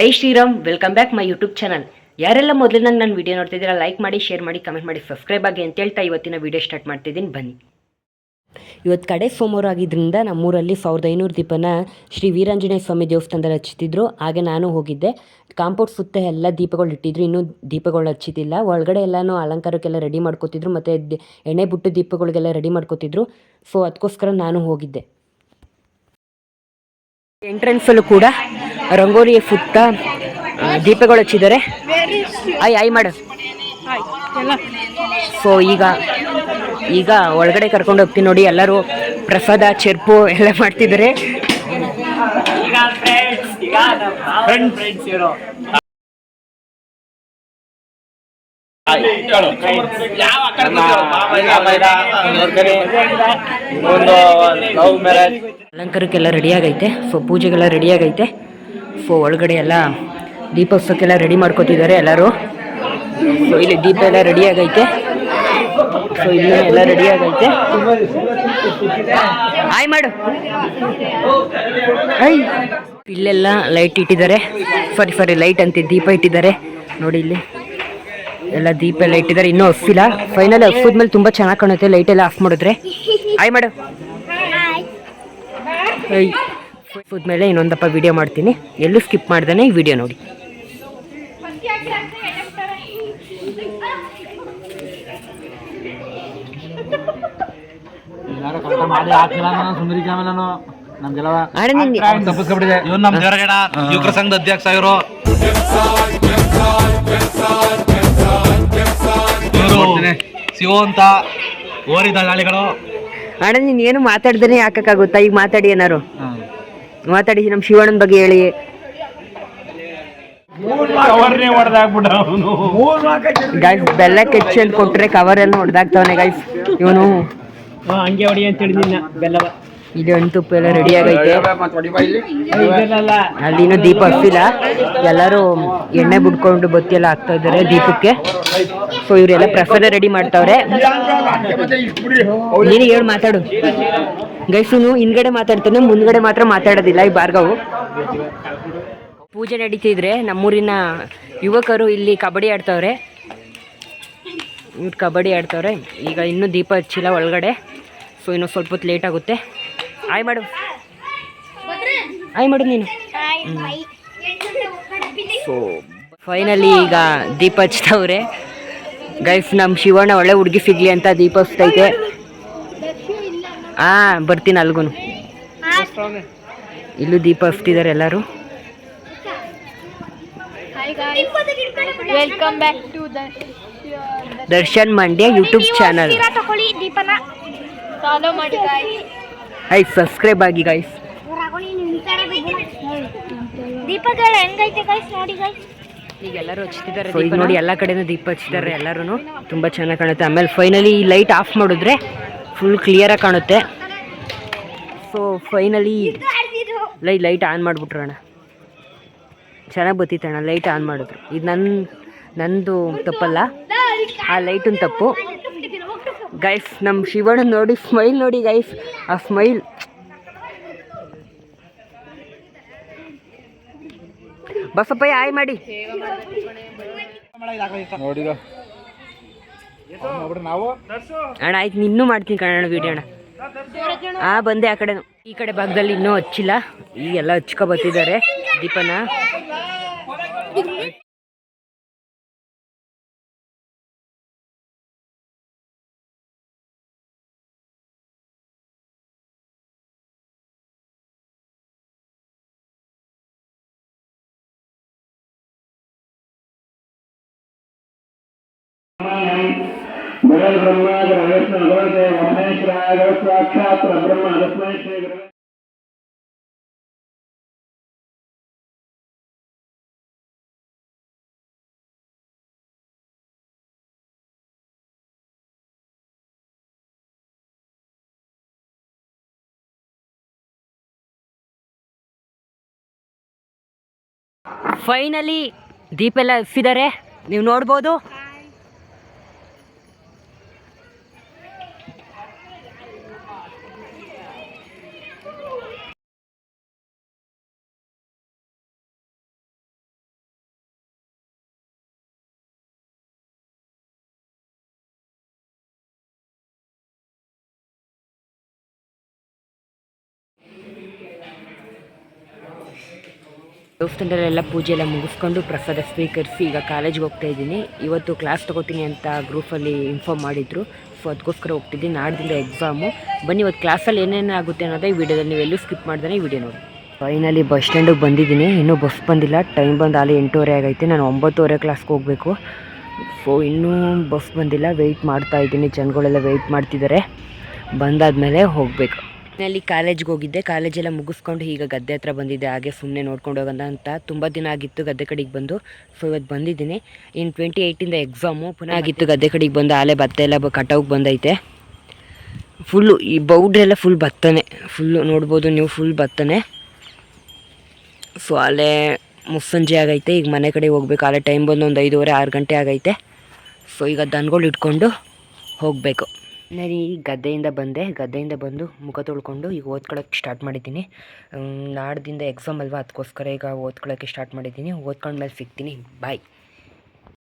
Jai Shriram welcome back my YouTube channel ಯಾರೆಲ್ಲ ಮೊದಲಿನಾಗ ನನ್ನ ವಿಡಿಯೋ ನೋಡ್ತಿದ್ದೀರಾ ಲೈಕ್ ಮಾಡಿ ಶೇರ್ ಮಾಡಿ ಕಮೆಂಟ್ ಮಾಡಿ ಸಬ್ಸ್ಕ್ರೈಬ್ ಆಗಿ ಅಂತ ಹೇಳ್ತಾ ಇವತ್ತಿನ ವಿಡಿಯೋ ಸ್ಟಾರ್ಟ್ ಮಾಡ್ತಿದ್ದೀನಿ. ಬನ್ನಿ. ಇವತ್ತು ಕಡೆ ಸೋಮವಾರ ಆಗಿದ್ದರಿಂದ ನಮ್ಮೂರಲ್ಲಿ ಸಾವಿರದ ಐನೂರು ದೀಪನ ಶ್ರೀ ವೀರಾಂಜನೇಯ ಸ್ವಾಮಿ ದೇವಸ್ಥಾನದಲ್ಲಿ ಹಚ್ಚಿದ್ರು. ಹಾಗೆ ನಾನು ಹೋಗಿದ್ದೆ. ಕಾಂಪೌಂಡ್ ಸುತ್ತ ಎಲ್ಲ ದೀಪಗಳು ಇಟ್ಟಿದ್ರು. ಇನ್ನೂ ದೀಪಗಳು ಹಚ್ಚಿದ್ದಿಲ್ಲ. ಒಳಗಡೆ ಎಲ್ಲನೂ ಅಲಂಕಾರಕ್ಕೆಲ್ಲ ರೆಡಿ ಮಾಡ್ಕೋತಿದ್ರು. ಮತ್ತು ಎಣ್ಣೆ ಬುಟ್ಟು ದೀಪಗಳಿಗೆಲ್ಲ ರೆಡಿ ಮಾಡ್ಕೋತಿದ್ರು. ಸೊ ಅದಕ್ಕೋಸ್ಕರ ನಾನು ಹೋಗಿದ್ದೆ. ಎಂಟ್ರೆನ್ಸಲ್ಲೂ ಕೂಡ ರಂಗೋಲಿಯ ಸುತ್ತ ದೀಪಗಳು ಹಚ್ಚಿದ್ದಾರೆ. ಐ ಐ ಮಾಡು. ಸೊ ಈಗ ಈಗ ಒಳಗಡೆ ಕರ್ಕೊಂಡು ಹೋಗ್ತೀನಿ ನೋಡಿ ಎಲ್ಲರೂ ಪ್ರಸಾದ ಚೆರ್ಪು ಎಲ್ಲ ಮಾಡ್ತಿದ್ದಾರೆ. ಅಲಂಕಾರಕ್ಕೆಲ್ಲ ರೆಡಿ ಆಗೈತೆ. ಸೊ ಪೂಜೆಗೆಲ್ಲ ರೆಡಿ ಆಗೈತೆ. ಸೊ ಒಳಗಡೆ ಎಲ್ಲ ದೀಪೋತ್ಸವಕ್ಕೆಲ್ಲ ರೆಡಿ ಮಾಡ್ಕೋತಿದ್ದಾರೆ ಎಲ್ಲರೂ. ಸೊ ಇಲ್ಲಿ ದೀಪ ಎಲ್ಲ ರೆಡಿ ಆಗೈತೆ. ಸೊ ಇಲ್ಲಿ ಎಲ್ಲ ರೆಡಿ ಆಗೈತೆ. ಆಯ್ ಮಾಡು. ಐ ಇಲ್ಲೆಲ್ಲ ಲೈಟ್ ಇಟ್ಟಿದ್ದಾರೆ. ಸಾರಿ ಸಾರಿ ಲೈಟ್ ಅಂತೆ ದೀಪ ಇಟ್ಟಿದ್ದಾರೆ. ನೋಡಿ ಇಲ್ಲಿ. ಎಲ್ಲ ದೀಪ ಎಲ್ಲ ಇಟ್ಟಿದ್ದಾರೆ. ಇನ್ನೂ ಹಫಿಲ್ಲ ಫೈನಲ್ ಮೇಲೆ ತುಂಬ ಚೆನ್ನಾಗಿ ಕಾಣುತ್ತೆ. ಲೈಟ್ ಎಲ್ಲ ಆಫ್ ಮಾಡಿದ್ರೆ. ಆಯ್ ಮಾಡು. ಮೇಲೆ ಇನ್ನೊಂದಪ್ಪ ವಿಡಿಯೋ ಮಾಡ್ತೀನಿ. ಎಲ್ಲೂ ಸ್ಕಿಪ್ ಮಾಡ್ದೇನೆ ಈ ವಿಡಿಯೋ ನೋಡಿ. ಯುವಕರ ಸಂಘದ ಅಧ್ಯಕ್ಷ ಇವರು. ಸಿಗುವಂತ ಓರಿದ ದಳ್ಳಾಳಿಗಳು ಅಣ್ಣ ನೀನು ಏನು ಮಾತಾಡ್ದೇನೆ ಹಾಕಕ್ಕಾಗುತ್ತಾ ಈಗ ಮಾತಾಡಿ ಏನಾರು. ಮಾತಾಡಿ ನಮ್ಮ ಶಿವಣ್ಣನ ಬಗ್ಗೆ ಹೇಳಿ. ಗೈಸ್ ಬೆಲ್ಲ ಕೆಚ್ಚಿ ಅಂತ ಕೊಟ್ರೆ ಕವರ್ ಎಲ್ಲ ಹೊಡೆದಾಗ್ತವನೆ ಗೈಸ್ ಇವನು ಹಂಗೆ ಹೊಡಿ ಅಂತ ಹೇಳಿದ್ನ ಬೆಲ್ಲವ. ಇಲ್ಲಿ ಹಣ್ಣು ತುಪ್ಪ ಎಲ್ಲ ರೆಡಿ ಆಗೈತೆ. ಅಲ್ಲಿ ಇನ್ನೂ ದೀಪ ಹಚ್ಚಿಲ್ಲ. ಎಲ್ಲರೂ ಎಣ್ಣೆ ಬಿಡ್ಕೊಂಡು ಬತ್ತಿ ಎಲ್ಲ ಹಾಕ್ತಾ ಇದ್ದಾರೆ ದೀಪಕ್ಕೆ. ಸೊ ಇವರೆಲ್ಲ ಪ್ರಸಾದ ರೆಡಿ ಮಾಡ್ತಾವ್ರೆ ನೀನು ಹೇಳಿ ಮಾತಾಡು ಗೈಸುನು ಹಿಂದ್ಗಡೆ ಮಾತಾಡ್ತಾನೆ ಮುಂದ್ಗಡೆ ಮಾತ್ರ ಮಾತಾಡೋದಿಲ್ಲ ಈ ಭಾರ್ಗವು ಪೂಜೆ ನಡೀತಿದ್ರೆ ನಮ್ಮೂರಿನ ಯುವಕರು ಇಲ್ಲಿ ಕಬಡ್ಡಿ ಆಡ್ತಾವ್ರೆ ಇವ್ರು ಕಬಡ್ಡಿ ಆಡ್ತಾವ್ರೆ ಈಗ ಇನ್ನೂ ದೀಪ ಹಚ್ಚಿಲ್ಲ ಒಳಗಡೆ ಸೊ ಇನ್ನೂ ಸ್ವಲ್ಪ ಹೊತ್ತು ಲೇಟ್ ಆಗುತ್ತೆ ಆಯ್ ಮಾಡು ಆಯ್ ಮಾಡು ನೀನು ಸೊ ಫೈನಲಿ ಈಗ ದೀಪ ಹಚ್ತವ್ರೆ ಗೈಸ್ ನಮ್ಮ ಶಿವಣ್ಣ ಒಳ್ಳೆ ಹುಡುಗಿ ಸಿಗ್ಲಿ ಅಂತ ದೀಪ ಹಚ್ತೈತೆ. ಹಾ ಬರ್ತೀನಿ ಅಲ್ಗೂ ಇಲ್ಲೂ ದೀಪ ಹಚ್ತಿದ್ದಾರೆ ಎಲ್ಲರೂ. Welcome back to the Darshan Mandya YouTube channel. I subscribe ಆಗಿ ಗೈಸ್ ದೀಪಗಳು ಹೆಂಗೈತೆ ಗೈಸ್ ನೋಡಿ ಗೈಸ್ ಈಗ ಎಲ್ಲರೂ ಹಚ್ಚಿದ್ದಾರೆ ಈಗ ನೋಡಿ ಎಲ್ಲ ಕಡೆನೂ ದೀಪ ಹಚ್ಚಿದ್ದಾರೆ ಎಲ್ಲರೂ ತುಂಬ ಚೆನ್ನಾಗಿ ಕಾಣುತ್ತೆ. ಆಮೇಲೆ ಫೈನಲಿ ಈ ಲೈಟ್ ಆಫ್ ಮಾಡಿದ್ರೆ ಫುಲ್ ಕ್ಲಿಯರಾಗಿ ಕಾಣುತ್ತೆ. ಸೊ ಫೈನಲಿ ಲೈ ಲೈಟ್ ಆನ್ ಮಾಡಿಬಿಟ್ರು ಅಣ್ಣ. ಚೆನ್ನಾಗಿ ಬತ್ತಿತ್ತು ಅಣ್ಣ ಲೈಟ್ ಆನ್ ಮಾಡಿದ್ರು. ಇದು ನನ್ನ ನಂದು ತಪ್ಪಲ್ಲ. ಆ ಲೈಟಿನ ತಪ್ಪು. ಗೈಫ್ ನಮ್ಮ ಶಿವಣ್ಣ ನೋಡಿ ಸ್ಮೈಲ್ ನೋಡಿ ಗೈಫ್ ಆ ಸ್ಮೈಲ್ ಬಸಪ್ಪಯ್ಯ ಆಯ್ ಮಾಡಿ. ಅಣ್ಣ ಆಯ್ತು ಇನ್ನೂ ಮಾಡ್ತೀನಿ ಕನ್ನಡ ವಿಡಿಯೋ ಅಣ್ಣ. ಆ ಬಂದೆ ಆ ಕಡೆ ಈ ಕಡೆ ಭಾಗದಲ್ಲಿ ಇನ್ನೂ ಹಚ್ಚಿಲ್ಲ. ಈಗೆಲ್ಲ ಫೈನಲಿ ದೀಪ ಎಲ್ಲ ಹಚ್ಚಿದ್ದಾರೆ ನೀವು ನೋಡ್ಬೋದು. ದೇವಸ್ಥಾನದಲ್ಲೆಲ್ಲ ಪೂಜೆ ಎಲ್ಲ ಮುಗಿಸ್ಕೊಂಡು ಪ್ರಸಾದ ಸ್ವೀಕರಿಸಿ ಈಗ ಕಾಲೇಜ್ಗೆ ಹೋಗ್ತಾ ಇದ್ದೀನಿ. ಇವತ್ತು ಕ್ಲಾಸ್ ತೊಗೋತೀನಿ ಅಂತ ಗ್ರೂಪಲ್ಲಿ ಇನ್ಫಾರ್ಮ್ ಮಾಡಿದ್ರು. ಸೊ ಅದಕ್ಕೋಸ್ಕರ ಹೋಗ್ತಿದ್ದೀನಿ ನಾಡ್ದಿಂದ ಎಕ್ಸಾಮು ಬನ್ನಿ, ಇವತ್ತು ಕ್ಲಾಸಲ್ಲಿ ಏನೇನು ಆಗುತ್ತೆ ಅನ್ನೋದೇ ಈ ವಿಡಿಯೋದಲ್ಲಿ ಎಲ್ಲೂ ಸ್ಕಿಪ್ ಮಾಡ್ದೆ ಈ ವಿಡಿಯೋ ನೋಡಿ. ಫೈನಲಿ ಬಸ್ ಸ್ಟ್ಯಾಂಡಿಗೆ ಬಂದಿದ್ದೀನಿ. ಇನ್ನೂ ಬಸ್ ಬಂದಿಲ್ಲ. ಟೈಮ್ ಬಂದು ಅಲ್ಲಿ ಎಂಟೂವರೆ ಆಗೈತೆ. ನಾನು ಒಂಬತ್ತುವರೆ ಕ್ಲಾಸ್ಗೆ ಹೋಗಬೇಕು. ಸೊ ಇನ್ನೂ ಬಸ್ ಬಂದಿಲ್ಲ. ವೆಯ್ಟ್ ಮಾಡ್ತಾ ಇದ್ದೀನಿ. ಜನಗಳೆಲ್ಲ ವೆಯ್ಟ್ ಮಾಡ್ತಿದ್ದಾರೆ. ಬಂದಾದ ಮೇಲೆ ಹೋಗಬೇಕು. ಅಲ್ಲಿ ಕಾಲೇಜ್ಗೆ ಹೋಗಿದ್ದೆ. ಕಾಲೇಜೆಲ್ಲ ಮುಗಿಸ್ಕೊಂಡು ಈಗ ಗದ್ದೆ ಹತ್ರ ಬಂದಿದ್ದೆ. ಹಾಗೆ ಸುಮ್ಮನೆ ನೋಡ್ಕೊಂಡು ಹೋಗೋಣ ಅಂತ ತುಂಬ ದಿನ ಆಗಿತ್ತು ಗದ್ದೆ ಕಡೆಗೆ ಬಂದು. ಸೊ ಇವತ್ತು ಬಂದಿದ್ದೀನಿ. ಇನ್ನು ಟ್ವೆಂಟಿ ಏಯ್ಟಿಂದ ಎಕ್ಸಾಮು ಪುನಃ ಆಗಿತ್ತು ಗದ್ದೆ ಕಡೆಗೆ ಬಂದು. ಆಲೆ ಭತ್ತ ಎಲ್ಲ ಕಟಾವಿಗೆ ಬಂದೈತೆ. ಫುಲ್ಲು ಈ ಬೌಡ್ರೆಲ್ಲ ಫುಲ್ ಭತ್ತನೇ ಫುಲ್ಲು ನೋಡ್ಬೋದು ನೀವು ಫುಲ್ ಭತ್ತನೇ ಸೊ ಅಲ್ಲೇ ಮುಸ್ಸಂಜೆ ಆಗೈತೆ. ಈಗ ಮನೆ ಕಡೆ ಹೋಗ್ಬೇಕು. ಆಲೆ ಟೈಮ್ ಬಂದು ಒಂದು ಐದೂವರೆ, ಆರು ಗಂಟೆ ಆಗೈತೆ. ಸೊ ಈಗ ದನಗಳು ಇಟ್ಕೊಂಡು ಹೋಗಬೇಕು. ನಾನು ಈ ಗದ್ದೆಯಿಂದ ಬಂದೆ. ಗದ್ದೆಯಿಂದ ಬಂದು ಮುಖ ತೊಳ್ಕೊಂಡು ಈಗ ಓದ್ಕೊಳಕ್ಕೆ ಸ್ಟಾರ್ಟ್ ಮಾಡಿದ್ದೀನಿ. ನಾಡ್ದಿಂದ ಎಕ್ಸಾಮ್ ಅಲ್ವಾ? ಅದಕ್ಕೋಸ್ಕರ ಈಗ ಓದ್ಕೊಳ್ಳೋಕ್ಕೆ ಸ್ಟಾರ್ಟ್ ಮಾಡಿದ್ದೀನಿ. ಓದ್ಕೊಂಡ್ಮೇಲೆ ಸಿಗ್ತೀನಿ. ಬಾಯ್